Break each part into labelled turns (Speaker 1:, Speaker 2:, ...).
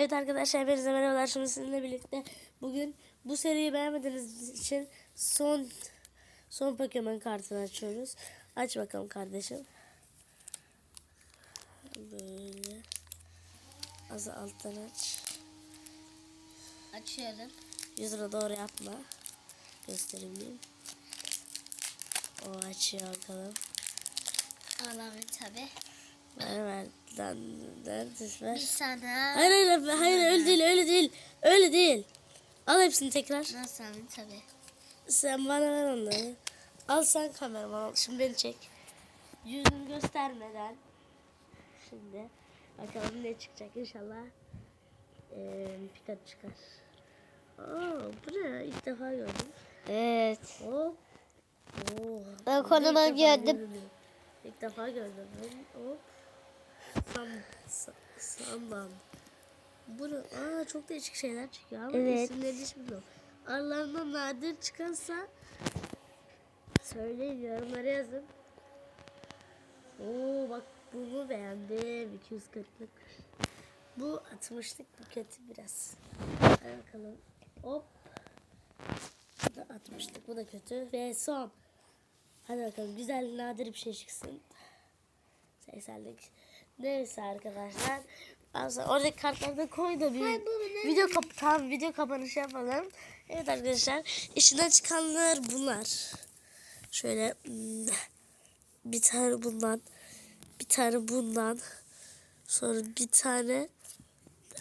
Speaker 1: Evet arkadaşlar hepinize merhabalar. Şimdi sizinle birlikte bugün bu seriyi beğenmediğiniz için son son Pokemon kartını açıyoruz. Aç bakalım kardeşim. Böyle. Az alttan aç.
Speaker 2: Açıyorum.
Speaker 1: Yüzüne doğru yapma. Göstereyim. O açıyor bakalım.
Speaker 2: Alalım tabi.
Speaker 1: Ver ver. Lan, neredesin? Ver.
Speaker 2: Bir sana.
Speaker 1: Hayır hayır hayır öyle değil öyle değil. Öyle değil. Al hepsini tekrar.
Speaker 2: Nasıl alayım tabi.
Speaker 1: Sen bana ver onları. Al sen kameraman al. Şimdi beni çek. Yüzünü göstermeden. Şimdi bakalım ne çıkacak inşallah. Ee, Pikachu çıkar. Aa, bu ne? İlk defa gördüm.
Speaker 2: Evet.
Speaker 1: Hop. Oo,
Speaker 2: Ben gördüm.
Speaker 1: gördüm. İlk defa gördüm. Hop. Sam, sa, samban. Bu ne? Aa, çok değişik şeyler çıkıyor ama
Speaker 2: Evet.
Speaker 1: isimleri hiç bilmiyorum. Aralarından nadir çıkarsa söyleyin yorumlara yazın. Oo bak bunu beğendim. 240'lık. Bu 60'lık bu kötü biraz. Hadi bakalım. Hop. Bu da 60'lık bu da kötü. Ve son. Hadi bakalım güzel nadir bir şey çıksın. 80'lik. Neyse arkadaşlar. Aslında oradaki kartları da koy da bir video kap tamam video kapanışı yapalım. Evet arkadaşlar içinden çıkanlar bunlar. Şöyle hmm, bir tane bundan bir tane bundan sonra bir tane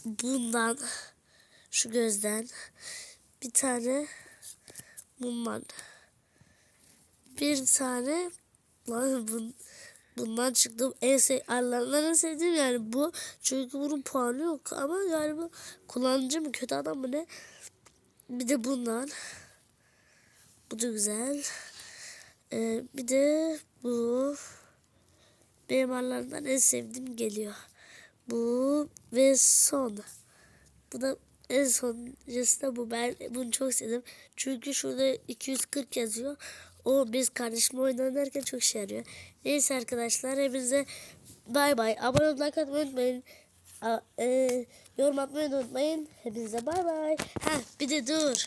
Speaker 1: bundan şu gözden bir tane bundan bir tane lan bun, bundan çıktı en sev aralarından en sevdiğim yani bu. Çünkü bunun puanı yok ama galiba kullanıcı mı kötü adam mı ne? Bir de bundan. Bu da güzel. Ee, bir de bu. Benim aralarından en sevdiğim geliyor. Bu ve son. Bu da en sonuncusu da bu. Ben bunu çok sevdim. Çünkü şurada 240 yazıyor. O biz kardeşimle oyun oynarken çok işe yarıyor. Neyse arkadaşlar hepinize bay bay. Abone olmayı like atmayı unutmayın. A- e, yorum atmayı unutmayın. Hepinize bay bay. Ha bir de dur.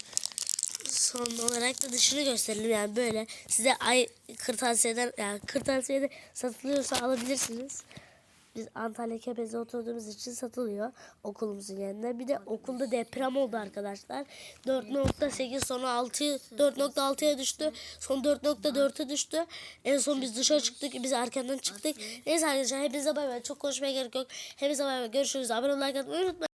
Speaker 1: Son olarak da dışını gösterelim yani böyle. Size ay kırtasiyeden yani kırtasiyede satılıyorsa alabilirsiniz. Biz Antalya Kepez'de oturduğumuz için satılıyor okulumuzun yanında. Bir de okulda deprem oldu arkadaşlar. 4.8 sonra 6 4.6'ya düştü. Son 4.4'e düştü. En son biz dışarı çıktık. Biz erkenden çıktık. Neyse arkadaşlar hepinize bay bay. Çok konuşmaya gerek yok. Hepinize bay bay. Görüşürüz. Abone olmayı like unutmayın.